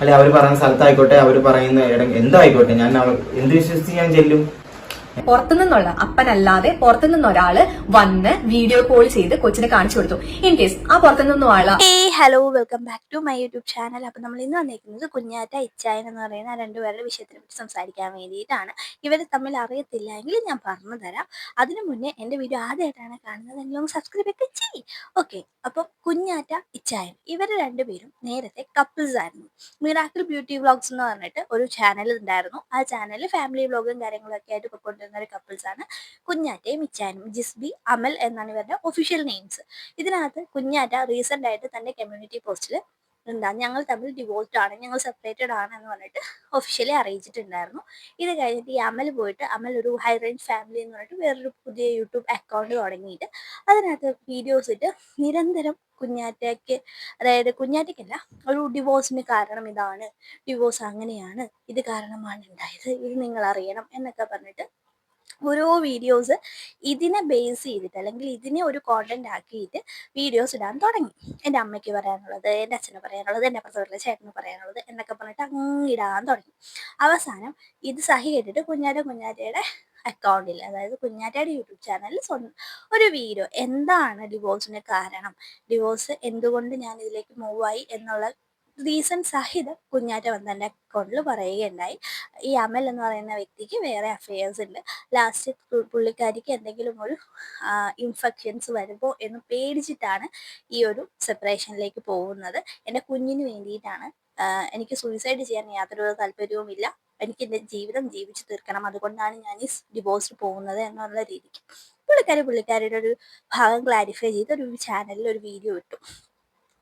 അല്ലെ അവർ പറയുന്ന സ്ഥലത്തായിക്കോട്ടെ അവർ പറയുന്ന എന്തായിക്കോട്ടെ? ഞാൻ എന്ത് വിശ്വസിച്ച് ഞാൻ ചെല്ലും? പുറത്തു നിന്നുള്ള അപ്പനല്ലാതെ പുറത്തു നിന്ന് ഒരാൾ വന്ന് വീഡിയോ കോൾ ചെയ്ത് കൊച്ചിനെ കാണിച്ചു കൊടുത്തു. ഇൻ കേസ് ആ പുറത്തു നിന്നും ആൾ hello welcome back to my YouTube channel അപ്പൊ നമ്മൾ ഇന്ന് വന്നിരിക്കുന്നത് കുഞ്ഞാറ്റ ഇച്ചായൻ എന്ന് പറയുന്ന രണ്ടുപേരുടെ വിഷയത്തിനെ പറ്റി സംസാരിക്കാൻ വേണ്ടിയിട്ടാണ്. ഇവർ തമ്മിൽ അറിയത്തില്ല എങ്കിൽ ഞാൻ പറഞ്ഞു തരാം. അതിനു മുന്നേ എന്റെ വീഡിയോ ആദ്യമായിട്ടാണ് കാണുന്നത്. എങ്കിലും സബ്സ്ക്രൈബ് ഒക്കെ ചെയ്യ്. ഓക്കെ അപ്പം കുഞ്ഞാറ്റ ഇച്ചായൻ ഇവർ രണ്ടുപേരും നേരത്തെ കപ്പിൾസ് ആയിരുന്നു. മിറാക്കിൾ ബ്യൂട്ടി വ്ളോഗ്സ് എന്ന് പറഞ്ഞിട്ട് ഒരു ചാനൽ ഉണ്ടായിരുന്നു ആ ചാനലിൽ ഫാമിലി വ്ളോഗും കാര്യങ്ങളൊക്കെ ആയിട്ട് പൊയ്ക്കൊണ്ടിരുന്ന ഒരു കപ്പിൾസ് ആണ് കുഞ്ഞാറ്റയും ഇച്ചായനും ജിസ്ബി അമൽ എന്നാണ് ഇവരുടെ ഒഫീഷ്യൽ നെയിംസ് ഇതിനകത്ത് കുഞ്ഞാറ്റ റീസെന്റ് ആയിട്ട് തന്റെ കമ്മ്യൂണിറ്റി പോസ്റ്റിൽ എന്താ ഞങ്ങൾ തമ്മിൽ ഡിവോൾട്ട് ആണ് ഞങ്ങൾ സെപ്പറേറ്റഡ് ആണ് എന്ന് പറഞ്ഞിട്ട് ഒഫീഷ്യലി അറിയിച്ചിട്ടുണ്ടായിരുന്നു. ഇത് കഴിഞ്ഞിട്ട് ഈ അമൽ പോയിട്ട് അമൽ ഒരു ഹൈ റേഞ്ച് ഫാമിലി എന്ന് പറഞ്ഞിട്ട് വേറൊരു പുതിയ യൂട്യൂബ് അക്കൗണ്ട് തുടങ്ങിയിട്ട് അതിനകത്ത് വീഡിയോസ് ഇട്ട് നിരന്തരം കുഞ്ഞാറ്റയ്ക്ക് അതായത് കുഞ്ഞാറ്റയ്ക്കല്ല ഒരു ഡിവോഴ്സിന് കാരണം ഇതാണ് ഡിവോഴ്സ് അങ്ങനെയാണ് ഇത് കാരണമാണ് ഉണ്ടായത് ഇത് നിങ്ങൾ അറിയണം എന്നൊക്കെ പറഞ്ഞിട്ട് ഓരോ വീഡിയോസ് ഇതിനെ ബേസ് ചെയ്തിട്ട് അല്ലെങ്കിൽ ഇതിനെ ഒരു കോണ്ടന്റ് ആക്കിയിട്ട് വീഡിയോസ് ഇടാൻ തുടങ്ങി. എന്റെ അമ്മയ്ക്ക് പറയാനുള്ളത് എന്റെ അച്ഛന് പറയാനുള്ളത് എന്റെ അപ്പുറത്തുള്ള ചേട്ടന് പറയാനുള്ളത് എന്നൊക്കെ പറഞ്ഞിട്ട് അങ്ങ് ഇടാൻ തുടങ്ങി. അവസാനം ഇത് സഹി കേട്ടിട്ട് കുഞ്ഞാറ്റ കുഞ്ഞാറ്റയുടെ അക്കൗണ്ടിൽ അതായത് കുഞ്ഞാറ്റയുടെ യൂട്യൂബ് ചാനലിൽ ഒരു വീഡിയോ എന്താണ് ഡിവോഴ്സിന് കാരണം? ഡിവോഴ്സ് എന്തുകൊണ്ട് ഞാൻ ഇതിലേക്ക് മൂവായി എന്നുള്ള റീസൺ സഹിതം കുഞ്ഞാറ്റ വന്ന് എന്റെ അക്കൗണ്ടിൽ പറയുകയുണ്ടായി. ഈ അമൽ എന്ന് പറയുന്ന വ്യക്തിക്ക് വേറെ അഫയേഴ്സ് ഉണ്ട്. ലാസ്റ്റ് പുള്ളിക്കാരിക്ക് എന്തെങ്കിലും ഒരു ഇൻഫെക്ഷൻസ് വരുമോ എന്ന് പേടിച്ചിട്ടാണ് ഈ ഒരു സെപ്പറേഷനിലേക്ക് പോകുന്നത്. എന്റെ കുഞ്ഞിന് വേണ്ടിയിട്ടാണ്. എനിക്ക് സൂയിസൈഡ് ചെയ്യാൻ യാതൊരു താല്പര്യവുമില്ല. എനിക്ക് എന്റെ ജീവിതം ജീവിച്ചു തീർക്കണം. അതുകൊണ്ടാണ് ഞാൻ ഈ ഡിവോഴ്സ് പോകുന്നത് എന്നുള്ള രീതിക്ക്. പുള്ളിക്കാരി പുള്ളിക്കാരിയുടെ ഒരു ഭാഗം ക്ലാരിഫൈ ചെയ്ത് ഒരു ചാനലിൽ ഒരു വീഡിയോ ഇട്ടു.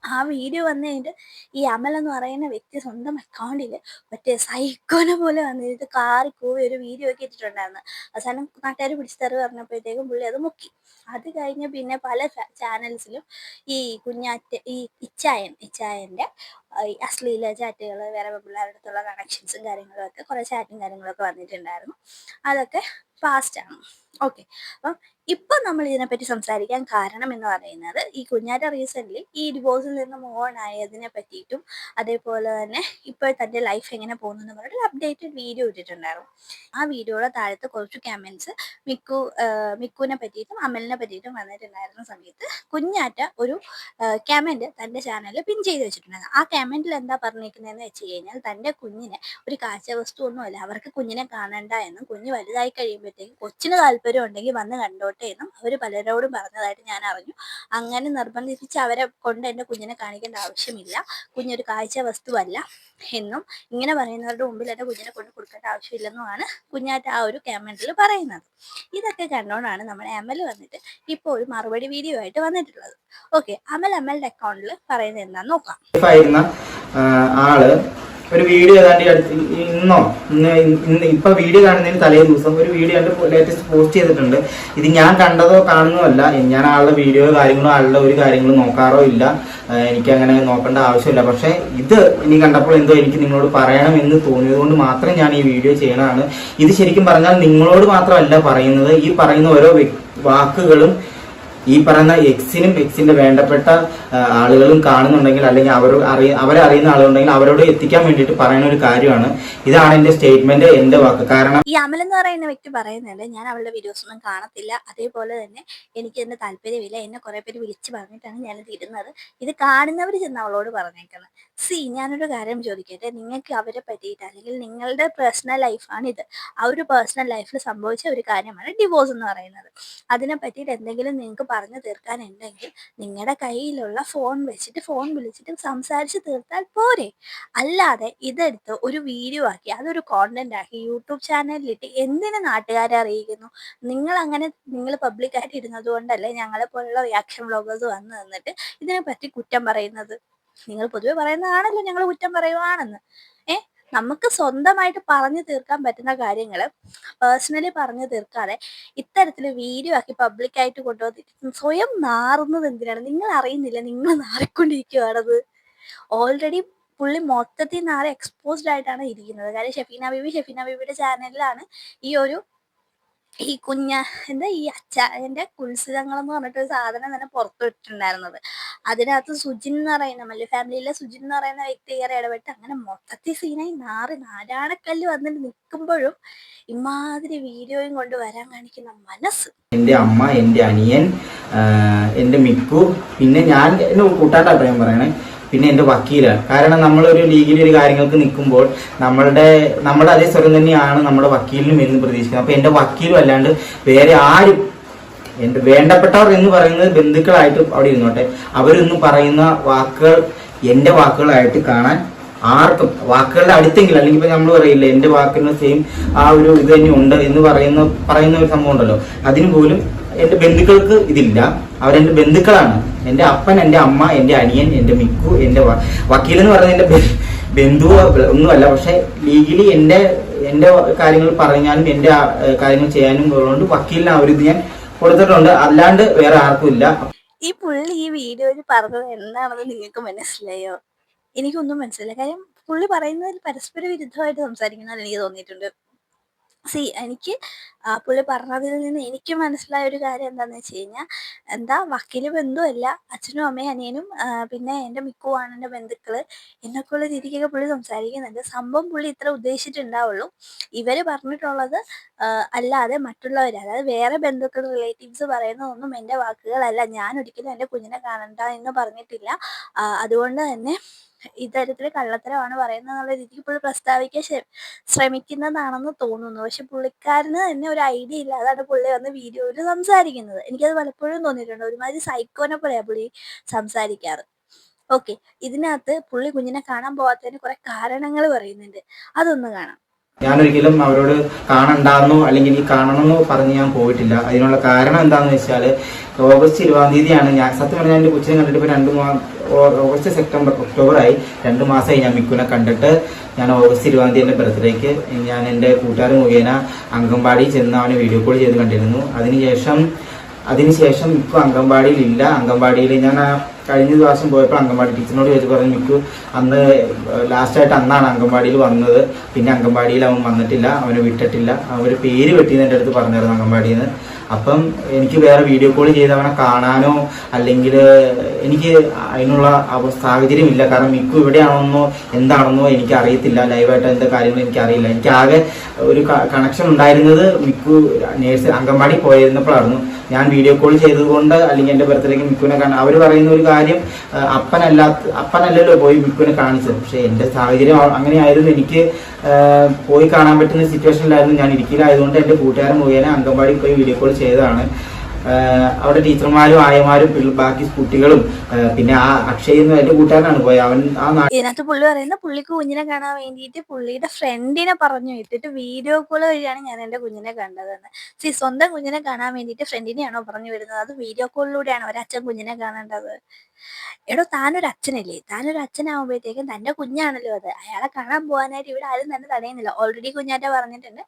ആ വീഡിയോ വന്നു കഴിഞ്ഞിട്ട് ഈ അമൽ എന്ന് പറയുന്ന വ്യക്തി സ്വന്തം അക്കൗണ്ടിൽ മറ്റേ സൈക്കോനെ പോലെ വന്നിട്ട് കാറി കൂവി ഒരു വീഡിയോ ഒക്കെ ഇട്ടിട്ടുണ്ടായിരുന്നു. അവസാനം നാട്ടുകാർ പിടിച്ചു തെറി പറഞ്ഞപ്പോഴത്തേക്കും പുള്ളി അത് മുക്കി. അത് കഴിഞ്ഞ് പിന്നെ പല ചാനൽസിലും ഈ കുഞ്ഞാറ്റ ഈ ഇച്ചായൻ ഇച്ചായന്റെ അശ്ലീല ചാറ്റുകൾ വേറെ പിള്ളേരുടെ അടുത്തുള്ള കണക്ഷൻസും കാര്യങ്ങളും ഒക്കെ കുറേ ചാറ്റും കാര്യങ്ങളൊക്കെ വന്നിട്ടുണ്ടായിരുന്നു. അതൊക്കെ ഫാസ്റ്റാണ് ഓക്കെ അപ്പം ഇപ്പം നമ്മൾ ഇതിനെപ്പറ്റി സംസാരിക്കാൻ കാരണം എന്ന് പറയുന്നത് ഈ കുഞ്ഞാറ്റ റീസെന്റ്ലി ഈ ഡിവോഴ്സിൽ നിന്ന് മോൺ ആയതിനെ പറ്റിയിട്ടും അതേപോലെ തന്നെ ഇപ്പോൾ തന്റെ ലൈഫ് എങ്ങനെ പോകുന്നു എന്ന് പറഞ്ഞിട്ട് അപ്ഡേറ്റഡ് വീഡിയോ ഇട്ടിട്ടുണ്ടായിരുന്നു. ആ വീഡിയോയുടെ താഴത്ത് കുറച്ച് കമൻസ് മിക്കു മിക്കുവിനെ പറ്റിയിട്ടും അമലിനെ പറ്റിയിട്ടും വന്നിട്ടുണ്ടായിരുന്ന സമയത്ത് കുഞ്ഞാറ്റ ഒരു കമന്റ് തന്റെ ചാനലിൽ പിൻ ചെയ്ത് വെച്ചിട്ടുണ്ടായിരുന്നു. ആ കമന്റിൽ എന്താ പറഞ്ഞിരിക്കുന്നതെന്ന് വെച്ച് കഴിഞ്ഞാൽ തന്റെ കുഞ്ഞിനെ ഒരു കാഴ്ച വസ്തു ഒന്നുമല്ല അവർക്ക് കുഞ്ഞിനെ കാണണ്ട എന്നും കുഞ്ഞ് വലുതായി കഴിയുമ്പോഴത്തേക്കും കൊച്ചിന് താല്പര്യം ഉണ്ടെങ്കിൽ വന്ന് കണ്ടോട്ടെ എന്നും അവർ പലരോടും പറഞ്ഞതായിട്ട് ഞാൻ അറിഞ്ഞു. അങ്ങനെ നിർബന്ധിപ്പിച്ച് അവരെ കൊണ്ട് എന്റെ കുഞ്ഞിനെ കാണിക്കേണ്ട ആവശ്യമില്ല. കുഞ്ഞൊരു കാഴ്ച വസ്തുവല്ല എന്നും ഇങ്ങനെ പറയുന്നവരുടെ മുമ്പിൽ എന്റെ കുഞ്ഞിനെ കൊണ്ട് കൊടുക്കേണ്ട ആവശ്യമില്ലെന്നുമാണ് കുഞ്ഞാറ്റ ആ ഒരു കമന്റിൽ പറയുന്നത്. ഇതൊക്കെ കണ്ടുകൊണ്ടാണ് നമ്മുടെ അമൽ വന്നിട്ട് ഇപ്പോൾ ഒരു മറുപടി വീഡിയോ ആയിട്ട് വന്നിട്ടുള്ളത്. ഓക്കെ അമൽ അമലിന്റെ അക്കൗണ്ടിൽ പറയുന്നത് എന്താണെന്ന് നോക്കാം. ആൾ ഒരു വീഡിയോ ഏതാണ്ട് അടുത്ത് ഇന്നോ ഇന്ന് ഇപ്പൊ വീഡിയോ കാണുന്നതിന് തലേ ദിവസം ഒരു വീഡിയോ കണ്ട് ലേറ്റസ്റ്റ് പോസ്റ്റ് ചെയ്തിട്ടുണ്ട്. ഇത് ഞാൻ കണ്ടതോ കാണുന്നതോ അല്ല. ഞാൻ ആളുടെ വീഡിയോ കാര്യങ്ങളോ ആളുടെ ഒരു കാര്യങ്ങളും നോക്കാറോ ഇല്ല. എനിക്ക് അങ്ങനെ നോക്കേണ്ട ആവശ്യമില്ല. പക്ഷെ ഇത് ഇനി കണ്ടപ്പോൾ എന്തോ എനിക്ക് നിങ്ങളോട് പറയണം എന്ന് തോന്നിയത് കൊണ്ട് മാത്രം ഞാൻ ഈ വീഡിയോ ചെയ്യണതാണ്. ഇത് ശരിക്കും പറഞ്ഞാൽ നിങ്ങളോട് മാത്രമല്ല പറയുന്നത്. ഈ പറയുന്ന ഓരോ വാക്കുകളും ഈ പറയുന്ന എക്സിനും എക്സിന്റെ വേണ്ടപ്പെട്ട ആളുകളും കാണുന്നുണ്ടെങ്കിൽ അല്ലെങ്കിൽ അവർ അറിയ അവരെ അറിയുന്ന ആളുകളുണ്ടെങ്കിൽ അവരോട് എത്തിക്കാൻ വേണ്ടിയിട്ട് പറയുന്ന ഒരു കാര്യമാണ്. ഇതാണ് എന്റെ സ്റ്റേറ്റ്മെന്റ് എന്റെ വാക്ക്. കാരണം ഈ അമൽ എന്ന് പറയുന്ന വ്യക്തി പറയുന്നുണ്ട് ഞാൻ അവളുടെ വീഡിയോസ് ഒന്നും കാണത്തില്ല. അതേപോലെ തന്നെ എനിക്ക് എന്റെ താല്പര്യമില്ല. എന്നെ കുറെ പേര് വിളിച്ച് പറഞ്ഞിട്ടാണ് ഞാൻ ഇരുന്നത് ഇത് കാണുന്നവർ ചെന്ന് അവളോട് പറഞ്ഞേക്കുന്നത് സി ഞാനൊരു കാര്യം ചോദിക്കട്ടെ. നിങ്ങൾക്ക് അവരെ പറ്റിയിട്ട് അല്ലെങ്കിൽ നിങ്ങളുടെ പേഴ്സണൽ ലൈഫാണ് ഇത്. ആ ഒരു പേഴ്സണൽ ലൈഫിൽ സംഭവിച്ച ഒരു കാര്യമാണ് ഡിവോഴ്സ് എന്ന് പറയുന്നത്. അതിനെ പറ്റിയിട്ട് എന്തെങ്കിലും നിങ്ങൾക്ക് പറഞ്ഞു തീർക്കാനുണ്ടെങ്കിൽ നിങ്ങളുടെ കയ്യിലുള്ള ഫോൺ വെച്ചിട്ട് ഫോൺ വിളിച്ചിട്ട് സംസാരിച്ച് തീർത്താൽ പോരെ. അല്ലാതെ ഇതെടുത്ത് ഒരു വീഡിയോ ആക്കി അതൊരു കോണ്ടന്റ് ആക്കി യൂട്യൂബ് ചാനലിലിട്ട് എന്തിന് നാട്ടുകാരെ അറിയിക്കുന്നു? നിങ്ങൾ അങ്ങനെ നിങ്ങൾ പബ്ലിക്കായിട്ട് ഇടുന്നത് കൊണ്ടല്ലേ ഞങ്ങളെ പോലുള്ള റിയാക്ഷൻ വ്ളോഗേഴ്സ് വന്ന് നിന്നിട്ട് ഇതിനെപ്പറ്റി കുറ്റം പറയുന്നത്? നിങ്ങൾ പൊതുവെ പറയുന്നതാണല്ലോ ഞങ്ങൾ കുറ്റം പറയുവാണെന്ന്. ഏ? നമുക്ക് സ്വന്തമായിട്ട് പറഞ്ഞു തീർക്കാൻ പറ്റുന്ന കാര്യങ്ങൾ പേഴ്സണലി പറഞ്ഞു തീർക്കാതെ ഇത്തരത്തിൽ വീഡിയോ ആക്കി പബ്ലിക്കായിട്ട് കൊണ്ടുപോകുന്ന സ്വയം നാറുന്നത് എന്തിനാണ്? നിങ്ങൾ അറിയുന്നില്ല നിങ്ങൾ നാറിക്കൊണ്ടിരിക്കുകയാണത് ഓൾറെഡി പുള്ളി മൊത്തത്തിൽ നാളെ എക്സ്പോസ്ഡ് ആയിട്ടാണ് ഇരിക്കുന്നത്. കാര്യം ഷെഫീന ബീബി ഷെഫീന ബീബിയുടെ ചാനലിലാണ് ഈ ഒരു ഈ കുഞ്ഞ എന്താ ഈ അച്ചായന്റെ കുൽസിതങ്ങൾ എന്ന് പറഞ്ഞിട്ടൊരു സാധനം തന്നെ പുറത്തു വിട്ടിട്ടുണ്ടായിരുന്നത്. അതിനകത്ത് സുജിൻ എന്ന് പറയുന്ന മല്ലു ഫാമിലിയിലെ സുജിൻ എന്ന് പറയുന്ന വ്യക്തി കയറി ഇടപെട്ട് അങ്ങനെ മൊത്തത്തിൽ സീനായി നാറി നാരായണക്കല്ല് വന്നിട്ട് നിൽക്കുമ്പോഴും ഇമാതിരി വീഡിയോയും കൊണ്ട് വരാൻ കാണിക്കുന്ന മനസ്സ്. എന്റെ അമ്മ എന്റെ അനിയൻ എന്റെ മിക്കു പിന്നെ ഞാൻ കൂട്ടാട്ടാ അഭിപ്രായം പറയണേ പിന്നെ എന്റെ വക്കീലാണ്. കാരണം നമ്മളൊരു ലീഗിൽ ഒരു കാര്യങ്ങൾക്ക് നിൽക്കുമ്പോൾ നമ്മളുടെ നമ്മുടെ അതേ സ്വരം തന്നെയാണ് നമ്മുടെ വക്കീലിനും എന്ന് പ്രതീക്ഷിക്കുന്നത്. അപ്പോൾ എന്റെ വക്കീലും അല്ലാണ്ട് വേറെ ആരും എന്റെ വേണ്ടപ്പെട്ടവർ എന്ന് പറയുന്നത് ബന്ധുക്കളായിട്ട് അവിടെ ഇരുന്നോട്ടെ. അവരൊന്ന് പറയുന്ന വാക്കുകൾ എന്റെ വാക്കുകളായിട്ട് കാണാൻ ആർക്കും വാക്കുകളുടെ അടുത്തെങ്കിലും അല്ലെങ്കിൽ ഇപ്പൊ നമ്മൾ പറയില്ല എന്റെ വാക്കിന് സെയിം ആ ഒരു ഇത് തന്നെ ഉണ്ട് എന്ന് പറയുന്ന പറയുന്ന ഒരു സംഭവം ഉണ്ടല്ലോ. അതിന് പോലും എന്റെ ബന്ധുക്കൾക്ക് ഇതില്ല. അവരെന്റെ ബന്ധുക്കളാണ്. എന്റെ അപ്പൻ എന്റെ അമ്മ എന്റെ അനിയൻ എന്റെ മിക്കു എന്റെ വക്കീൽ എന്ന് പറയുന്നത് എന്റെ ബന്ധു ഒന്നുമല്ല. പക്ഷെ ലീഗലി എന്റെ എന്റെ കാര്യങ്ങൾ പറഞ്ഞാലും എന്റെ കാര്യങ്ങൾ ചെയ്യാനും ഉള്ളതുകൊണ്ട് വക്കീലിന് അവരിത് ഞാൻ കൊടുത്തിട്ടുണ്ട്. അല്ലാണ്ട് വേറെ ആർക്കും ഇല്ല. ഈ പുള്ളി ഈ വീഡിയോയിൽ പറഞ്ഞത് എന്താണെന്ന് നിങ്ങൾക്ക് മനസ്സിലായോ? എനിക്കൊന്നും മനസ്സിലായില്ല. കാര്യം പുള്ളി പറയുന്നതിൽ പരസ്പര വിരുദ്ധമായിട്ട് സംസാരിക്കുന്നതാണ് എനിക്ക് തോന്നിയിട്ടുണ്ട്. സി എനിക്ക് പുള്ളി പറഞ്ഞതിൽ നിന്ന് എനിക്ക് മനസ്സിലായ ഒരു കാര്യം എന്താണെന്ന് വെച്ച് കഴിഞ്ഞാൽ എന്താ വക്കീൽ ബന്ധുവല്ല അച്ഛനും അമ്മയും അനിയനും പിന്നെ എന്റെ മിക്കുവാണ് എന്റെ ബന്ധുക്കൾ എന്നൊക്കെയുള്ള രീതിക്കൊക്കെ പുള്ളി സംസാരിക്കുന്നുണ്ട്. സംഭവം പുള്ളി ഇത്ര ഉദ്ദേശിച്ചിട്ടുണ്ടാവുള്ളൂ. ഇവർ പറഞ്ഞിട്ടുള്ളത് അല്ലാതെ മറ്റുള്ളവർ അതായത് വേറെ ബന്ധുക്കൾ റിലേറ്റീവ്സ് പറയുന്നതൊന്നും എന്റെ വാക്കുകളല്ല. ഞാൻ ഒരിക്കലും എന്റെ കുഞ്ഞിനെ കാണണ്ട എന്ന് പറഞ്ഞിട്ടില്ല. അതുകൊണ്ട് തന്നെ ഇത്തരത്തിൽ കള്ളത്തരമാണ് പറയുന്നത് എന്നുള്ള രീതിക്ക് പുള്ളി പ്രസ്താവിക്കാൻ ശ്രമിക്കുന്നതാണെന്ന് തോന്നുന്നു. പക്ഷെ പുള്ളിക്കാരന് തന്നെ ഒരു ഐഡിയ ഇല്ല അതാണ് പുള്ളി വന്ന് വീഡിയോയിൽ സംസാരിക്കുന്നത്. എനിക്കത് പലപ്പോഴും തോന്നിയിട്ടുണ്ട്. ഒരുമാതിരി സൈക്കോനെ പോലെയാണ് പുള്ളി സംസാരിക്കാറ്. ഓക്കെ. ഇതിനകത്ത് പുള്ളി കുഞ്ഞിനെ കാണാൻ പോകാത്തതിന് കുറെ കാരണങ്ങൾ പറയുന്നുണ്ട്. അതൊന്ന് കാണാം. ഞാനൊരിക്കലും അവരോട് കാണണ്ടാന്നോ അല്ലെങ്കിൽ ഈ കാണണമെന്നോ പറഞ്ഞ് ഞാൻ പോയിട്ടില്ല. അതിനുള്ള കാരണം എന്താണെന്ന് വെച്ചാൽ ഓഗസ്റ്റ് ഇരുപതാം തീയതിയാണ് ഞാൻ സത്യം പറഞ്ഞാൽ എന്റെ കൊച്ചിനെ കണ്ടിട്ട് ഇപ്പോൾ രണ്ട് ഓഗസ്റ്റ് സെപ്റ്റംബർ ഒക്ടോബറായി രണ്ട് മാസമായി ഞാൻ മിക്കുനെ കണ്ടിട്ട്. ഞാൻ ഓഗസ്റ്റ് ഇരുപതാം തീയതി എന്റെ ബർത്ത്ഡേക്ക് ഞാൻ എന്റെ കൂട്ടുകാർ മുഖേന അംഗൻവാടി ചെന്ന് അവനെ വീഡിയോ കോൾ ചെയ്ത് കണ്ടിരുന്നു. അതിനുശേഷം അതിനുശേഷം മിക്കു അംഗൻവാടിയിൽ ഇല്ല അംഗൻവാടിയിൽ ഞാൻ കഴിഞ്ഞ ദിവസം പോയപ്പോൾ അംഗൻവാടി ടീച്ചറിനോട് ചോദിച്ചു പറഞ്ഞു മിക്കു അന്ന് ലാസ്റ്റായിട്ട് അന്നാണ് അംഗൻവാടിയിൽ വന്നത്. പിന്നെ അംഗൻവാടിയിൽ അവൻ വന്നിട്ടില്ല അവനെ വിട്ടിട്ടില്ല. അവർ പേര് വെട്ടിയെന്ന് എന്റെ അടുത്ത് പറഞ്ഞായിരുന്നു അംഗൻവാടിയിൽ നിന്ന്. അപ്പം എനിക്ക് വേറെ വീഡിയോ കോൾ ചെയ്ത് അവനെ കാണാനോ അല്ലെങ്കിൽ എനിക്ക് അതിനുള്ള സാഹചര്യം ഇല്ല കാരണം മിക്കു ഇവിടെയാണെന്നോ എന്താണെന്നോ എനിക്ക് അറിയത്തില്ല ലൈവായിട്ട് എന്താ കാര്യങ്ങൾ എനിക്ക് അറിയില്ല എനിക്ക് ആകെ ഒരു കണക്ഷൻ ഉണ്ടായിരുന്നത് മിക്കു നേഴ്സ് അംഗൻവാടി പോയിരുന്നപ്പോഴായിരുന്നു. ഞാൻ വീഡിയോ കോൾ ചെയ്തതുകൊണ്ട് അല്ലെങ്കിൽ എന്റെ ബർത്ത്ഡേക്ക് മിക്കുവിനെ കാണാൻ അവർ പറയുന്ന ഒരു കാര്യം അപ്പനല്ലാത്ത അപ്പനല്ലല്ലോ പോയി മിക്കുവിനെ കാണിച്ചത്. പക്ഷേ എന്റെ സാഹചര്യം അങ്ങനെ അങ്ങനെയായിരുന്നു. എനിക്ക് പോയി കാണാൻ പറ്റുന്ന സിറ്റുവേഷനിലായിരുന്നു ഞാൻ ഇടുക്കിയിലായതുകൊണ്ട് എന്റെ കൂട്ടുകാരൻ മുഖേന അംഗൻവാടി പോയി വീഡിയോ കോൾ ചെയ്തതാണ്. അവിടെ ടീച്ചർമാരും ആയമാരും പിള്ള- ബാക്കി കുട്ടികളും പിന്നെ ആ അക്ഷയ് എന്ന് എന്റെ കൂട്ടുകാരനാണ് പോയത് അവൻ ആ ഇതിനകത്ത് പുള്ളി പറയുന്ന പുള്ളിക്ക് കുഞ്ഞിനെ കാണാൻ വേണ്ടിയിട്ട് പുള്ളിയുടെ ഫ്രണ്ടിനെ പറഞ്ഞു വിട്ടിട്ട് വീഡിയോ കോൾ വഴിയാണ് ഞാൻ എന്റെ കുഞ്ഞിനെ കണ്ടതെന്ന്. സി സ്വന്തം കുഞ്ഞിനെ കാണാൻ വേണ്ടിയിട്ട് ഫ്രണ്ടിനെയാണോ പറഞ്ഞു വിടുന്നത്? അത് വീഡിയോ കോളിലൂടെയാണ്? ഒരച്ഛൻ കുഞ്ഞിനെ കാണേണ്ടത്? എടോ താനൊരു അച്ഛനല്ലേ? താനൊരു അച്ഛനാകുമ്പോഴത്തേക്കും തന്റെ കുഞ്ഞാണല്ലോ അത്. അയാളെ കാണാൻ പോകാനായിട്ട് ഇവിടെ ആരും തന്നെ തടയുന്നില്ല. ഓൾറെഡി കുഞ്ഞാറ്റ പറഞ്ഞിട്ടുണ്ട്.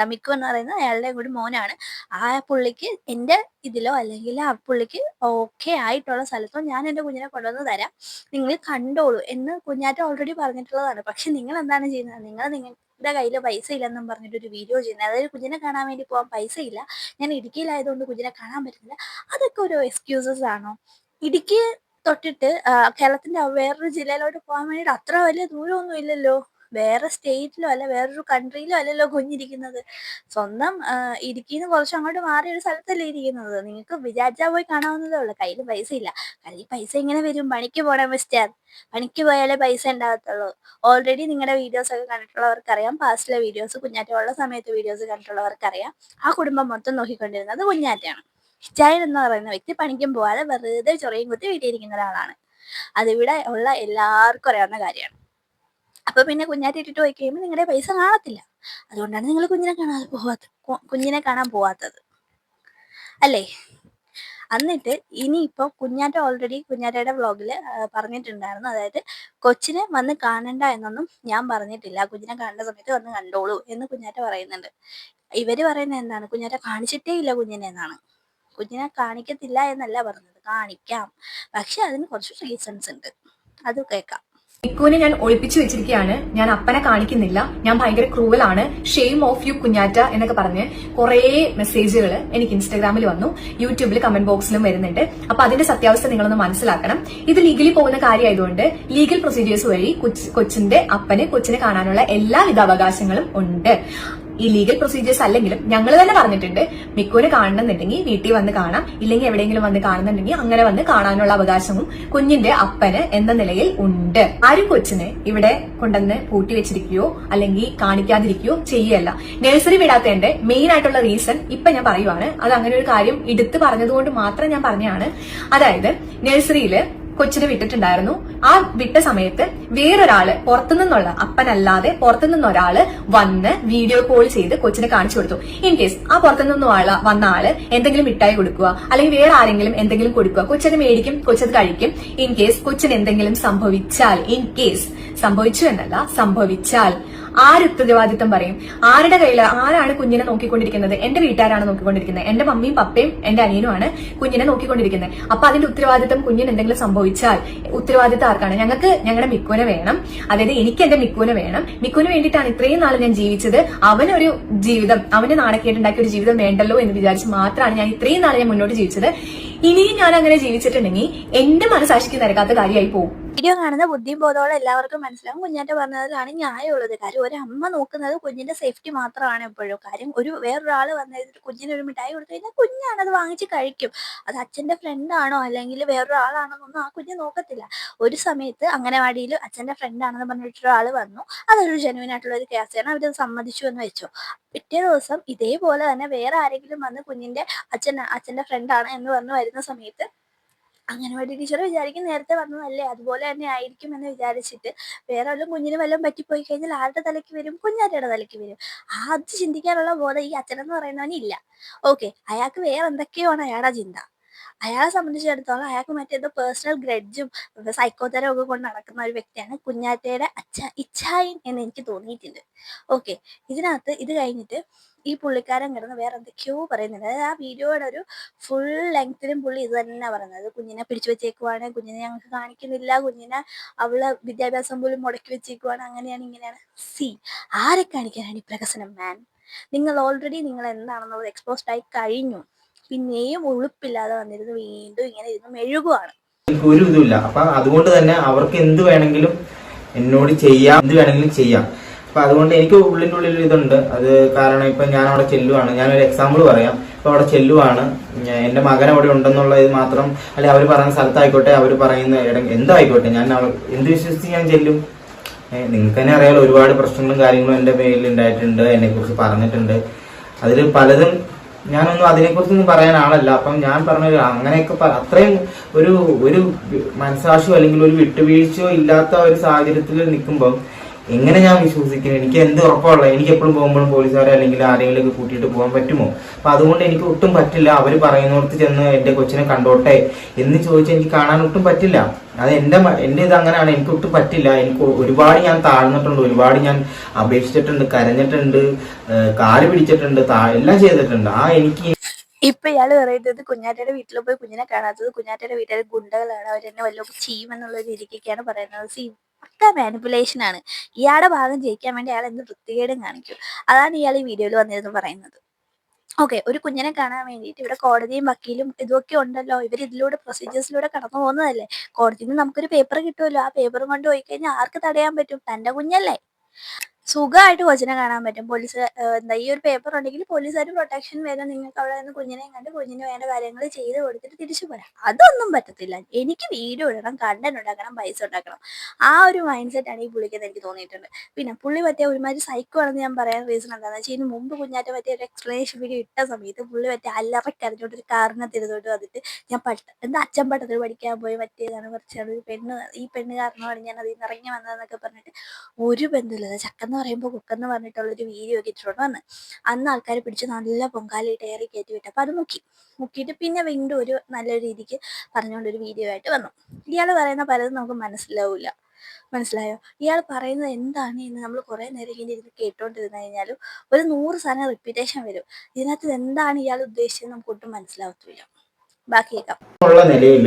ദമിക്കു എന്ന് പറയുന്നത് അയാളുടെ കൂടി മോനാണ്. ആ പുള്ളിക്ക് എന്റെ ഇതിലോ അല്ലെങ്കിൽ ആ പുള്ളിക്ക് ഓക്കെ ആയിട്ടുള്ള സ്ഥലത്തോ ഞാൻ എന്റെ കുഞ്ഞിനെ കൊണ്ടുവന്ന് തരാം. നിങ്ങൾ കണ്ടോളൂ എന്ന് കുഞ്ഞാറ്റ ഓൾറെഡി പറഞ്ഞിട്ടുള്ളതാണ്. പക്ഷെ നിങ്ങൾ എന്താണ് ചെയ്യുന്നത്? നിങ്ങൾ നിങ്ങൾ നിങ്ങളുടെ കയ്യിൽ പൈസ ഇല്ലെന്നും പറഞ്ഞിട്ട് ഒരു വീഡിയോ ചെയ്യുന്നത്. അതായത് കുഞ്ഞിനെ കാണാൻ വേണ്ടി പോകാൻ പൈസ ഇല്ല. ഞാൻ ഇടുക്കിയിലായതുകൊണ്ട് കുഞ്ഞിനെ കാണാൻ പറ്റുന്നില്ല. അതൊക്കെ ഒരു എക്സ്ക്യൂസസ് ആണോ? ഇടുക്കി തൊട്ടിട്ട് ആ, കേരളത്തിന്റെ വേറൊരു ജില്ലയിലോട്ട് പോകാൻ വേണ്ടിയിട്ട് അത്ര വലിയ ദൂരമൊന്നും ഇല്ലല്ലോ. വേറെ സ്റ്റേറ്റിലോ അല്ല വേറൊരു കൺട്രിയിലോ അല്ലല്ലോ കുഞ്ഞിരിക്കുന്നത്. സ്വന്തം ഇടുക്കിന്ന് കുറച്ച് അങ്ങോട്ട് മാറിയ ഒരു സ്ഥലത്തല്ലേ ഇരിക്കുന്നത്. നിങ്ങൾക്ക് വിചാരിച്ചാൽ പോയി കാണാവുന്നതേ ഉള്ളൂ. കയ്യിൽ പൈസ ഇല്ല. കയ്യിൽ പൈസ ഇങ്ങനെ വരും. പണിക്ക് പോകണം മിസ്റ്റർ പണിക്ക് പോയാലേ പൈസ ഉണ്ടാകത്തുള്ളൂ ഓൾറെഡി നിങ്ങളുടെ വീഡിയോസ് ഒക്കെ കണ്ടിട്ടുള്ളവർക്കറിയാം. പാസ്റ്റിലെ വീഡിയോസ് കുഞ്ഞാറ്റ ഉള്ള സമയത്ത് വീഡിയോസ് കണ്ടിട്ടുള്ളവർക്കറിയാം. ആ കുടുംബം മൊത്തം നോക്കിക്കൊണ്ടിരുന്നത് കുഞ്ഞാറ്റയാണ്. ഹിറ്റായൻ എന്ന് പറയുന്ന വ്യക്തി പണിക്കും പോവാതെ വെറുതെ ചൊറയും കുത്തി വീട്ടിയിരിക്കുന്ന ഒരാളാണ്. അതിവിടെ ഉള്ള എല്ലാവർക്കും അറിയാവുന്ന കാര്യമാണ്. അപ്പൊ പിന്നെ കുഞ്ഞാറ്റി ഇട്ടിട്ട് പോയി കഴിയുമ്പോൾ നിങ്ങളുടെ പൈസ കാണത്തില്ല. അതുകൊണ്ടാണ് നിങ്ങൾ കുഞ്ഞിനെ കാണാതെ പോവാത്ത കുഞ്ഞിനെ കാണാൻ പോവാത്തത്. അല്ലേ? എന്നിട്ട് ഇനിയിപ്പോ കുഞ്ഞാറ്റ ഓൾറെഡി കുഞ്ഞാറ്റയുടെ വ്ളോഗിൽ പറഞ്ഞിട്ടുണ്ടായിരുന്നു. അതായത് കൊച്ചിനെ വന്ന് കാണണ്ട എന്നൊന്നും ഞാൻ പറഞ്ഞിട്ടില്ല. കുഞ്ഞിനെ കാണേണ്ട സമയത്ത് വന്ന് കണ്ടോളൂ എന്ന് കുഞ്ഞാറ്റ പറയുന്നുണ്ട്. ഇവർ പറയുന്നത് എന്താണ്? കുഞ്ഞാറ്റ കാണിച്ചിട്ടേ ഇല്ല കുഞ്ഞിനെ എന്നാണ്. കുഞ്ഞിനെ കാണിക്കത്തില്ല എന്നല്ല പറഞ്ഞത്. കാണിക്കാം. പക്ഷെ അതിന് കുറച്ച് റീസൺസ് ഉണ്ട്. അത് കേൾക്കാം. ഇക്കൂനെ ഞാൻ ഒളിപ്പിച്ചു വെച്ചിരിക്കുകയാണ്. ഞാൻ അപ്പനെ കാണിക്കുന്നില്ല. ഞാൻ ഭയങ്കര ക്രൂവൽ ആണ് ഷെയിം ഓഫ് യു കുഞ്ഞാറ്റ എന്നൊക്കെ പറഞ്ഞ് കുറേ മെസ്സേജുകൾ എനിക്ക് ഇൻസ്റ്റാഗ്രാമിൽ വന്നു. യൂട്യൂബിൽ കമന്റ് ബോക്സിലും വരുന്നുണ്ട്. അപ്പൊ അതിന്റെ സത്യാവസ്ഥ നിങ്ങളൊന്ന് മനസ്സിലാക്കണം. ഇത് ലീഗലി പോകുന്ന കാര്യമായതുകൊണ്ട് ലീഗൽ പ്രൊസീജിയേഴ്സ് വഴി കൊച്ച്- കൊച്ചിന്റെ അപ്പന് കൊച്ചിനെ കാണാനുള്ള എല്ലാവിധ അവകാശങ്ങളും ഉണ്ട്. ഈ ലീഗൽ പ്രൊസീജിയേഴ്സ് അല്ലെങ്കിലും ഞങ്ങൾ തന്നെ പറഞ്ഞിട്ടുണ്ട്. മിക്കൂര് കാണണമെന്നുണ്ടെങ്കിൽ വീട്ടിൽ വന്ന് കാണാം. ഇല്ലെങ്കിൽ എവിടെയെങ്കിലും വന്ന് കാണുന്നുണ്ടെങ്കിൽ അങ്ങനെ വന്ന് കാണാനുള്ള അവകാശവും കുഞ്ഞിന്റെ അപ്പന് എന്ന നിലയിൽ ഉണ്ട്. ആരും കൊച്ചിനെ ഇവിടെ കൊണ്ടുവന്ന് പൂട്ടി വെച്ചിരിക്കുകയോ അല്ലെങ്കിൽ കാണിക്കാതിരിക്കുകയോ ചെയ്യല്ല. നഴ്സറി വിടാത്തതിന്റെ മെയിൻ ആയിട്ടുള്ള റീസൺ ഇപ്പൊ ഞാൻ പറയുവാണ്. അത് അങ്ങനെ ഒരു കാര്യം എടുത്തു പറഞ്ഞതുകൊണ്ട് മാത്രം ഞാൻ പറഞ്ഞതാണ് അതായത് നഴ്സറിയിൽ കൊച്ചിനെ വിട്ടിട്ടുണ്ടായിരുന്നു. ആ വിട്ട സമയത്ത് വേറൊരാൾ പുറത്തുനിന്നുള്ള അപ്പനല്ലാതെ പുറത്തുനിന്ന് ഒരാൾ വന്ന് വീഡിയോ കോൾ ചെയ്ത് കൊച്ചിനെ കാണിച്ചു കൊടുത്തു. ഇൻ കേസ് ആ പുറത്തുനിന്ന് വന്ന ആൾ എന്തെങ്കിലും മിഠായി കൊടുക്കുക അല്ലെങ്കിൽ വേറെ ആരെങ്കിലും എന്തെങ്കിലും കൊടുക്കുക കൊച്ചത് മേടിക്കും കൊച്ചത് കഴിക്കും. ഇൻ കേസ് കൊച്ചിന് എന്തെങ്കിലും സംഭവിച്ചാൽ ഇൻ കേസ് സംഭവിച്ചു എന്നല്ല സംഭവിച്ചാൽ ആര് ഉത്തരവാദിത്തം പറയും? ആരുടെ കയ്യിൽ ആരാണ് കുഞ്ഞിനെ നോക്കിക്കൊണ്ടിരിക്കുന്നത്? എന്റെ വീട്ടുകാരാണ് നോക്കിക്കൊണ്ടിരിക്കുന്നത്. എന്റെ മമ്മിയും പപ്പയും എന്റെ അനിയനുമാണ് കുഞ്ഞിനെ നോക്കിക്കൊണ്ടിരിക്കുന്നത്. അപ്പൊ അതിന്റെ ഉത്തരവാദിത്തം കുഞ്ഞിന് എന്തെങ്കിലും സംഭവിച്ചാൽ ഉത്തരവാദിത്തം ആർക്കാണ്? ഞങ്ങൾക്ക് ഞങ്ങളുടെ മിക്കുവിനെ വേണം. അതായത് എനിക്ക് എന്റെ മിക്കുവിനെ വേണം. മിക്കുവിന് വേണ്ടിയിട്ടാണ് ഇത്രയും നാൾ ഞാൻ ജീവിച്ചത്. അവനൊരു ജീവിതം അവന് നാണക്കേട്ടുണ്ടാക്കിയ ഒരു ജീവിതം വേണ്ടല്ലോ എന്ന് വിചാരിച്ച് മാത്രമാണ് ഞാൻ ഇത്രയും നാൾ ഞാൻ മുന്നോട്ട് ജീവിച്ചത്. ഇനിയും ഞാൻ അങ്ങനെ ജീവിച്ചിട്ടുണ്ടെങ്കിൽ എന്റെ മനസാക്ഷിക്ക് നിരക്കാത്ത കാര്യമായി പോകും വീഡിയോ കാണുന്ന ബുദ്ധിയും ബോധമുള്ള എല്ലാവർക്കും മനസ്സിലാവും. കുഞ്ഞാറ്റ പറഞ്ഞതിലാണ് ന്യായമുള്ളത്. കാര്യം ഒരു അമ്മ നോക്കുന്നത് കുഞ്ഞിന്റെ സേഫ്റ്റി മാത്രമാണ് എപ്പോഴും. കാര്യം ഒരു വേറൊരാൾ വന്നിട്ട് കുഞ്ഞിന് ഒരു മിഠായി കൊടുത്തു കഴിഞ്ഞാൽ കുഞ്ഞാണ് അത് വാങ്ങിച്ച് കഴിക്കും. അത് അച്ഛന്റെ ഫ്രണ്ട് ആണോ അല്ലെങ്കിൽ വേറൊരാളാണോന്നൊന്നും ആ കുഞ്ഞ് നോക്കത്തില്ല. ഒരു സമയത്ത് അംഗനവാടിയിൽ അച്ഛന്റെ ഫ്രണ്ട് ആണെന്ന് പറഞ്ഞിട്ട് ഒരാൾ വന്നു. അതൊരു ജെനുവിൻ ആയിട്ടുള്ള ഒരു കേസാണ് അവരത് സമ്മതിച്ചു എന്ന് വെച്ചു. പിറ്റേ ദിവസം ഇതേപോലെ തന്നെ വേറെ ആരെങ്കിലും വന്ന് കുഞ്ഞിന്റെ അച്ഛൻ അച്ഛന്റെ ഫ്രണ്ട് ആണ് എന്ന് പറഞ്ഞു വരുന്ന സമയത്ത് അംഗനവാടി ടീച്ചർ വിചാരിക്കും നേരത്തെ വന്നതല്ലേ അതുപോലെ തന്നെ ആയിരിക്കും എന്ന് വിചാരിച്ചിട്ട് വേറെ വല്ലതും കുഞ്ഞിന് വല്ലതും പറ്റിപ്പോയി കഴിഞ്ഞാൽ ആരുടെ തലയ്ക്ക് വരും? കുഞ്ഞാറ്റയുടെ തലയ്ക്ക് വരും. അത് ചിന്തിക്കാനുള്ള ബോധം ഈ അച്ഛനെന്ന് പറയുന്നവന് ഇല്ല. ഓക്കെ അയാൾക്ക് വേറെ എന്തൊക്കെയാണ് അയാളുടെ ചിന്ത? അയാളെ സംബന്ധിച്ചിടത്തോളം അയാൾക്ക് മറ്റേതോ പേഴ്സണൽ ഗ്രഡ്ജും സൈക്കോതരം ഒക്കെ കൊണ്ട് നടക്കുന്ന ഒരു വ്യക്തിയാണ് കുഞ്ഞാറ്റയുടെ അച്ഛ ഇച്ഛായൻ എന്ന് എനിക്ക് തോന്നിയിട്ടുണ്ട്. ഓക്കെ ഇതിനകത്ത് ഇത് കഴിഞ്ഞിട്ട് ഈ പുള്ളിക്കാരൻ കിടന്ന് വേറെ എന്തൊക്കെയോ പറയുന്നുണ്ട്. അതായത് ആ വീഡിയോയുടെ ഒരു ഫുൾ ലെങ്ത്തിലും പുള്ളി ഇത് തന്നെ പറയുന്നത്. കുഞ്ഞിനെ പിടിച്ചു വെച്ചേക്കുവാണ് കുഞ്ഞിനെ ഞങ്ങൾക്ക് കാണിക്കുന്നില്ല കുഞ്ഞിനെ അവൾ വിദ്യാഭ്യാസം പോലും മുടക്കി വെച്ചേക്കുവാണ് അങ്ങനെയാണ് ഇങ്ങനെയാണ്. സി ആരെ കാണിക്കാനാണ് ഈ പ്രഹസനം മാൻ നിങ്ങൾ ഓൾറെഡി നിങ്ങൾ എന്താണെന്നുള്ളത് എക്സ്പോസ്ഡ് ആയി കഴിഞ്ഞു. പിന്നെയും ഉളുപ്പില്ലാതെ വന്നിരുന്നു വീണ്ടും ഇങ്ങനെ ഇരുന്ന് മെഴുകുവാണ്. ഒരു ഇതുമില്ല. അപ്പൊ അതുകൊണ്ട് തന്നെ അവർക്ക് എന്ത് വേണമെങ്കിലും എന്നോട് ചെയ്യാം എന്ത് വേണമെങ്കിലും ചെയ്യാം. അപ്പൊ അതുകൊണ്ട് എനിക്ക് ഉള്ളിന്റെ ഉള്ളിൽ ഇതുണ്ട്. അത് കാരണം ഇപ്പൊ ഞാൻ അവിടെ ചെല്ലുവാണ്. ഞാനൊരു എക്സാമ്പിൾ പറയാം. ഇപ്പൊ അവിടെ ചെല്ലുവാണ്. എന്റെ മകൻ അവിടെ ഉണ്ടെന്നുള്ള ഇത് മാത്രം അല്ലെ അവർ പറയുന്ന സ്ഥലത്തായിക്കോട്ടെ അവർ പറയുന്ന ഇടം എന്തായിക്കോട്ടെ ഞാൻ എന്ത് വിശ്വസിച്ച് ഞാൻ ചെല്ലും? നിങ്ങൾക്ക് തന്നെ അറിയാലോ ഒരുപാട് പ്രശ്നങ്ങളും കാര്യങ്ങളും എന്റെ പേരിൽ ഉണ്ടായിട്ടുണ്ട് എന്നെ കുറിച്ച് പറഞ്ഞിട്ടുണ്ട്. അതിൽ പലതും ഞാനൊന്നും അതിനെക്കുറിച്ചൊന്നും പറയാൻ ആളല്ല. അപ്പം ഞാൻ പറഞ്ഞ അങ്ങനെയൊക്കെ അത്രയും ഒരു ഒരു മനസാക്ഷിയോ അല്ലെങ്കിൽ ഒരു വിട്ടുവീഴ്ചയോ ഇല്ലാത്ത ഒരു സാഹചര്യത്തിൽ നിൽക്കുമ്പം എങ്ങനെ ഞാൻ വിശ്വസിക്കുന്നു എനിക്ക് എന്ത് ഉറപ്പുള്ള എനിക്ക് എപ്പോഴും പോകുമ്പോഴും പോലീസുകാരെ അല്ലെങ്കിൽ ആരെങ്കിലും കൂട്ടിയിട്ട് പോകാൻ പറ്റുമോ? അപ്പൊ അതുകൊണ്ട് എനിക്ക് ഒട്ടും പറ്റില്ല. അവർ പറയുന്നിടത്ത് ചെന്ന് എന്റെ കൊച്ചിനെ കണ്ടോട്ടെ എന്ന് ചോദിച്ചാൽ എനിക്ക് കാണാൻ ഒട്ടും പറ്റില്ല. അത് എന്റെ എന്റെ ഇത് അങ്ങനെയാണ്. എനിക്ക് ഒട്ടും പറ്റില്ല. എനിക്ക് ഒരുപാട് ഞാൻ താഴ്ന്നിട്ടുണ്ട്. ഒരുപാട് ഞാൻ അപേക്ഷിച്ചിട്ടുണ്ട്. കരഞ്ഞിട്ടുണ്ട്. കാൽ പിടിച്ചിട്ടുണ്ട്. എല്ലാം ചെയ്തിട്ടുണ്ട്. ആ എനിക്ക് ഇപ്പൊ ഇയാൾ പറയുന്നത് കുഞ്ഞാറ്റയുടെ വീട്ടിൽ പോയി കുഞ്ഞിനെ കാണാത്തത് കുഞ്ഞാറ്റയുടെ വീട്ടിലെ ഗുണ്ടകളാണ്. അവരെന്നെ വല്ലതും ചെയ്യുമെന്നുള്ള രീതിക്കൊക്കെയാണ് പറയുന്നത്. പക്ക മാനിപ്പുലേഷൻ ആണ്. ഇയാളുടെ ഭാഗം ജയിക്കാൻ വേണ്ടി അയാൾ എന്ത് വൃത്തികേടും കാണിക്കും. അതാണ് ഇയാൾ ഈ വീഡിയോയിൽ വന്നിരുന്നു പറയുന്നത്. ഓക്കെ ഒരു കുഞ്ഞിനെ കാണാൻ വേണ്ടിയിട്ട് ഇവിടെ കോടതിയും വക്കീലും ഇതൊക്കെ ഉണ്ടല്ലോ. ഇവർ ഇതിലൂടെ പ്രൊസീജിയേഴ്സിലൂടെ കടന്നു പോകുന്നതല്ലേ? കോടതിയിൽ നിന്ന് നമുക്കൊരു പേപ്പർ കിട്ടുമല്ലോ. ആ പേപ്പറും കൊണ്ട് പോയി കഴിഞ്ഞാൽ ആർക്ക് തടയാൻ പറ്റും? തന്റെ കുഞ്ഞല്ലേ? സുഖമായിട്ട് കൊച്ചിനെ കാണാൻ പറ്റും. പോലീസ് എന്താ ഈ ഒരു പേപ്പർ ഉണ്ടെങ്കിൽ പോലീസുകാർ പ്രൊട്ടക്ഷൻ വരെ നിങ്ങൾക്ക് അവിടെ നിന്ന് കുഞ്ഞിനെയും കണ്ട് കുഞ്ഞിന് വേണ്ട കാര്യങ്ങൾ ചെയ്ത് കൊടുത്തിട്ട് തിരിച്ചു പോരാം. അതൊന്നും പറ്റത്തില്ല. എനിക്ക് വീഡിയോ ഇടണം കണ്ടന്റ് ഉണ്ടാക്കണം പൈസ ഉണ്ടാക്കണം. ആ ഒരു മൈൻഡ് സെറ്റ് ആണ് ഈ പുള്ളിക്കെന്ന് എനിക്ക് തോന്നിയിട്ടുണ്ട്. പിന്നെ പുള്ളി പറ്റിയ ഒരുമാതിരി സൈക്കോ ആണെന്ന് ഞാൻ പറയാൻ റീസൺ എന്താണെന്ന് വെച്ചാൽ ഇതിന് മുമ്പ് കുഞ്ഞാറ്റ പറ്റിയ ഒരു എക്സ്പ്ലനേഷൻ വീഡിയോ ഇട്ട സമയത്ത് പുള്ളി പറ്റിയ അല്ലറക്കരഞ്ഞോട്ട് ഒരു കാറിനെ തിരുന്നോട്ട് വന്നിട്ട് ഞാൻ പട്ട എന്താ അച്ഛൻ പട്ടത്തിൽ പഠിക്കാൻ പോയി പറ്റിയതാണ് കുറച്ചാണ് ഒരു പെണ്ണ് ഈ പെണ്ണ് കാരണമാണ് ഞാൻ അതിൽ നിന്ന് ഇറങ്ങി വന്നതെന്നൊക്കെ പറഞ്ഞിട്ട് ഒരു ബന്ധമില്ല ചക്കെന്ന് പറയുമ്പോൾ കുക്കെന്ന് പറഞ്ഞിട്ടുള്ള ഒരു വീഡിയോ ഒക്കെ ഇട്ടിട്ടുണ്ട്. വന്ന് അന്ന് ആൾക്കാർ പിടിച്ച് നല്ല പൊങ്കാലിട്ട് ഏറി കയറ്റി വിട്ടു അപ്പോൾ അത് മുക്കി. മുക്കിയിട്ട് പിന്നെ വീണ്ടും ഒരു നല്ല രീതിക്ക് പറഞ്ഞുകൊണ്ട് ഒരു വീഡിയോ ആയിട്ട് വന്നു. ഇയാൾ പറയുന്ന പലതും നമുക്ക് മനസ്സിലാവില്ല മനസ്സിലായോ? ഇയാൾ പറയുന്നത് എന്താണ് എന്ന് നമ്മൾ കുറേ നേരം ഇങ്ങനെ ഇരുന്ന് കേട്ടോണ്ടിരുന്ന് കഴിഞ്ഞാലും ഒരു നൂറ് സാധനം റിപ്പീറ്റേഷൻ വരും. ഇതിനകത്ത് എന്താണ് ഇയാൾ ഉദ്ദേശിച്ചത് നമുക്ക് ഒട്ടും മനസ്സിലാവത്തില്ല. ഉള്ള നിലയിൽ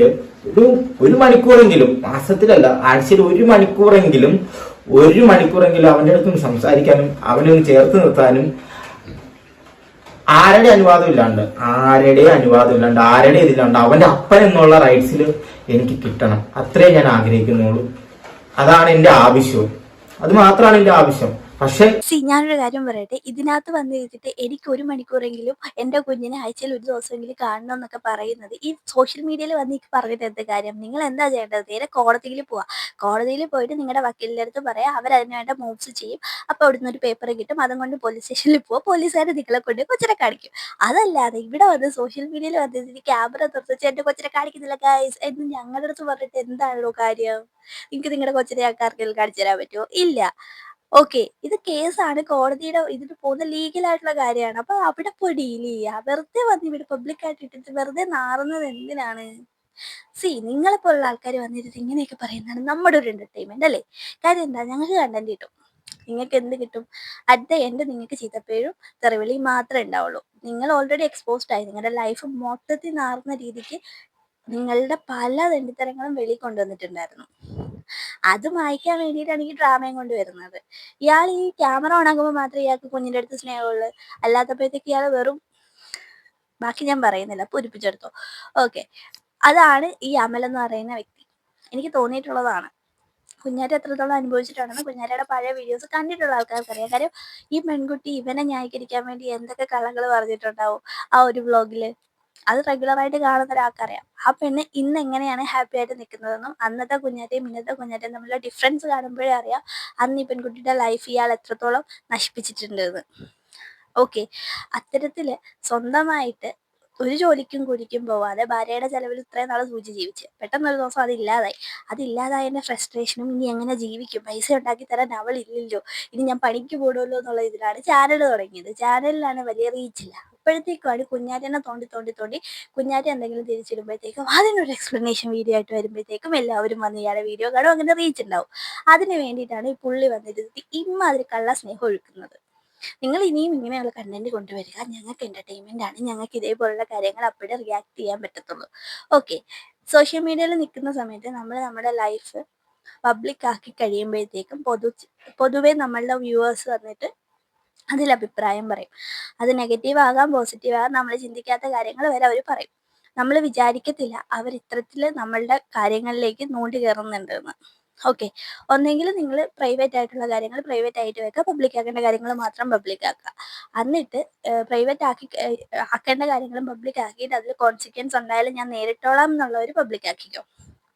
ഒരു ഒരു മണിക്കൂറെങ്കിലും മാസത്തിലല്ല ആഴ്ചയിൽ ഒരു മണിക്കൂറെങ്കിലും ഒരു മണിക്കൂറെങ്കിലും അവന്റെ അടുത്തും സംസാരിക്കാനും അവനെ ചേർത്ത് നിർത്താനും ആരുടെ അനുവാദം ഇല്ലാണ്ട് ആരുടെ അനുവാദം ഇല്ലാണ്ട് ആരുടെ ഇതില്ലാണ്ട് അവന്റെ അപ്പൻ എന്നുള്ള റൈറ്റ്സിൽ എനിക്ക് കിട്ടണം. അത്രേ ഞാൻ ആഗ്രഹിക്കുന്നുള്ളൂ. അതാണ് എന്റെ ആവശ്യവും. അത് മാത്രമാണ് എന്റെ ആവശ്യം. പക്ഷെ സി ഞാനൊരു കാര്യം പറയട്ടെ. ഇതിനകത്ത് വന്ന് കഴിഞ്ഞിട്ട് എനിക്ക് ഒരു മണിക്കൂറെങ്കിലും എന്റെ കുഞ്ഞിനെ ആഴ്ചയിൽ ഒരു ദിവസമെങ്കിലും കാണണം എന്നൊക്കെ പറയുന്നത് ഈ സോഷ്യൽ മീഡിയയിൽ വന്ന് എനിക്ക് പറഞ്ഞിട്ട് എന്ത് കാര്യം? നിങ്ങൾ എന്താ ചെയ്യേണ്ടത്? നേരെ കോടതിയിൽ പോവാ. കോടതിയിൽ പോയിട്ട് നിങ്ങളുടെ വക്കീലിന്റെ അടുത്ത് പറയാം. അവർ അതിന് വേണ്ട മൂവ്സ് ചെയ്യും. അപ്പോൾ അവിടുന്ന് ഒരു പേപ്പർ കിട്ടും. അതും കൊണ്ട് പോലീസ് സ്റ്റേഷനിൽ പോവാ. പോലീസുകാരെ നിങ്ങളെ കൊണ്ട് കൊച്ചിനെ കാണിക്കും. അതല്ലാതെ ഇവിടെ വന്ന് സോഷ്യൽ മീഡിയയിൽ വന്ന് ക്യാമറ തുറച്ച് എന്റെ കൊച്ചിനെ കാണിക്കുന്നില്ല. ഗൈസ് എന്ന് ഞങ്ങളുടെ അടുത്ത് പറഞ്ഞിട്ട് എന്താണല്ലോ കാര്യം? നിങ്ങൾക്ക് നിങ്ങളുടെ കൊച്ചിനെ ആൾക്കാർക്കെങ്കിലും കാണിച്ചു തരാൻ പറ്റുമോ? ഇല്ല. ഓക്കെ. ഇത് കേസാണ്. കോടതിയുടെ ഇതിന് പോകുന്ന ലീഗലായിട്ടുള്ള കാര്യമാണ്. അപ്പൊ അവിടെ പോയി ഡീൽ ചെയ്യുക വെറുതെ വന്ന് ഇവിടെ പബ്ലിക് ആയിട്ട് ഇട്ടിട്ട് വെറുതെ നാറുന്നത് എന്തിനാണ്? സി നിങ്ങളെ പോലുള്ള ആൾക്കാർ വന്നിട്ട് ഇങ്ങനെയൊക്കെ പറയുന്നതാണ് നമ്മുടെ ഒരു എന്റർടൈൻമെന്റ് അല്ലേ? കാര്യം എന്താ? ഞങ്ങൾക്ക് കണ്ടന്റ് കിട്ടും. നിങ്ങൾക്ക് എന്ത് കിട്ടും? അറ്റ് ദ എൻഡ് നിങ്ങൾക്ക് ചീത്തപ്പേഴും തെറിവിളിയും മാത്രമേ ഉണ്ടാവുള്ളൂ. നിങ്ങൾ ഓൾറെഡി എക്സ്പോസ്ഡ് ആയി. നിങ്ങളുടെ ലൈഫ് മൊത്തത്തിൽ നാറുന്ന രീതിക്ക് നിങ്ങളുടെ പല തെണ്ടിത്തരങ്ങളും വെളി കൊണ്ടുവന്നിട്ടുണ്ടായിരുന്നു. അത് മായ്ക്കാൻ വേണ്ടിയിട്ടാണ് ഈ ഡ്രാമയും കൊണ്ടുവരുന്നത്. ഇയാൾ ഈ ക്യാമറ ഓൺ ആക്കുമ്പോൾ മാത്രമേ ഇയാൾക്ക് കുഞ്ഞിന്റെ അടുത്ത് സ്നേഹമുള്ളൂ. അല്ലാത്തപ്പോഴത്തേക്ക് ഇയാൾ വെറും ബാക്കി ഞാൻ പറയുന്നില്ല. പൂരിപ്പിച്ചെടുത്തോ ഓക്കെ. അതാണ് ഈ അമൽ എന്ന് പറയുന്ന വ്യക്തി. എനിക്ക് തോന്നിയിട്ടുള്ളതാണ്. കുഞ്ഞാറ്റ എത്രത്തോളം അനുഭവിച്ചിട്ടുണ്ടെന്ന് കുഞ്ഞാറ്റയുടെ പഴയ വീഡിയോസ് കണ്ടിട്ടുള്ള ആൾക്കാർക്കറിയാം. കാര്യം ഈ പെൺകുട്ടി ഇവനെ ന്യായീകരിക്കാൻ വേണ്ടി എന്തൊക്കെ കള്ളങ്ങൾ പറഞ്ഞിട്ടുണ്ടാവും ആ ഒരു വ്ലോഗിൽ? അത് റെഗുലറായിട്ട് കാണുന്ന ഒരാൾക്കറിയാം. ആ പെണ്ണ് ഇന്ന് എങ്ങനെയാണ് ഹാപ്പി ആയിട്ട് നിൽക്കുന്നതെന്നും അന്നത്തെ കുഞ്ഞാറ്റയും ഇന്നത്തെ കുഞ്ഞാറ്റയും തമ്മിലുള്ള ഡിഫറൻസ് കാണുമ്പോഴേ അറിയാം അന്ന് ഈ പെൺകുട്ടിയുടെ ലൈഫ് ഇയാൾ എത്രത്തോളം നശിപ്പിച്ചിട്ടുണ്ടെന്ന്. ഓക്കെ അത്തരത്തിൽ സ്വന്തമായിട്ട് ഒരു ജോലിക്കും കുടിക്കും പോവാതെ ഭാര്യയുടെ ചെലവിൽ ഇത്രയും നാൾ സൂചി ജീവിച്ച്. പെട്ടെന്നൊരു ദിവസം അത് ഇല്ലാതായി. അതില്ലാതായതിന്റെ ഫ്രസ്ട്രേഷനും ഇനി എങ്ങനെ ജീവിക്കും? പൈസ ഉണ്ടാക്കി തരാൻ അവൾ ഇല്ലല്ലോ. ഇനി ഞാൻ പണിക്ക് പോടുമല്ലോ എന്നുള്ള ഇതിലാണ് ചാനൽ തുടങ്ങിയത്. ചാനലിലാണ് വലിയ റീച്ചില്ല അപ്പോഴത്തേക്കുമാണ് കുഞ്ഞാറ്റനെ തോണ്ടി തോണ്ടി തോണ്ടി കുഞ്ഞാറ്റ എന്തെങ്കിലും തിരിച്ചിടുമ്പോഴത്തേക്കും അതിനൊരു എക്സ്പ്ലനേഷൻ വീഡിയോ ആയിട്ട് വരുമ്പോഴത്തേക്കും എല്ലാവരും വന്ന് ഇയാളെ വീഡിയോ കാണും. അങ്ങനെ റീച്ച് ഉണ്ടാവും. അതിന് വേണ്ടിയിട്ടാണ് ഈ പുള്ളി വന്നിരുത്തി ഇമ്മാതിരി കള്ള സ്നേഹം ഒഴുക്കുന്നത്. നിങ്ങൾ ഇനിയും ഇങ്ങനെയുള്ള കണ്ടന്റ് കൊണ്ടുവരിക. ഞങ്ങൾക്ക് എന്റർടൈൻമെന്റ് ആണ്. ഞങ്ങൾക്ക് ഇതേപോലുള്ള കാര്യങ്ങൾ അപ്പോഴേ റിയാക്ട് ചെയ്യാൻ പറ്റത്തുള്ളൂ. ഓക്കെ സോഷ്യൽ മീഡിയയിൽ നിൽക്കുന്ന സമയത്ത് നമ്മൾ നമ്മുടെ ലൈഫ് പബ്ലിക് ആക്കി കഴിയുമ്പോഴത്തേക്കും പൊതു പൊതുവെ നമ്മളുടെ വ്യൂവേഴ്സ് വന്നിട്ട് അതിൽ അഭിപ്രായം പറയും. അത് നെഗറ്റീവ് ആകാം പോസിറ്റീവ് ആകാം നമ്മൾ ചിന്തിക്കാത്ത കാര്യങ്ങൾ വരെ അവർ പറയും. നമ്മൾ വിചാരിക്കത്തില്ല അവർ ഇത്തരത്തിൽ നമ്മളുടെ കാര്യങ്ങളിലേക്ക് നോണ്ടി കയറുന്നുണ്ടെന്ന്. ഓക്കെ ഒന്നെങ്കിൽ നിങ്ങൾ പ്രൈവറ്റ് ആയിട്ടുള്ള കാര്യങ്ങൾ പ്രൈവറ്റ് ആയിട്ട് വെക്കുക. പബ്ലിക് ആക്കേണ്ട കാര്യങ്ങൾ മാത്രം പബ്ലിക് ആക്കുക. എന്നിട്ട് പ്രൈവറ്റ് ആക്കി ആക്കേണ്ട കാര്യങ്ങളും പബ്ലിക് ആക്കിയിട്ട് അതിൽ കോൺസിക്വൻസ് ഉണ്ടായാലും ഞാൻ നേരിട്ടോളാം എന്നുള്ളവർ പബ്ലിക് ആക്കിക്കോ.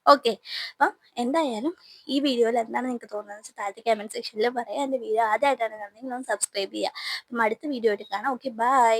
ഓക്കെ. അപ്പം എന്തായാലും ഈ വീഡിയോയിൽ എന്താണ് നിങ്ങൾക്ക് തോന്നുന്നത് വെച്ചാൽ താഴത്തെ കമന്റ് സെക്ഷനിൽ പറയാം. എന്റെ വീഡിയോ ആദ്യമായിട്ടാണ് കാണുന്നത് ഒന്ന് സബ്സ്ക്രൈബ് ചെയ്യുക. അപ്പം അടുത്ത വീഡിയോ ആയിട്ട് കാണാം. Okay bye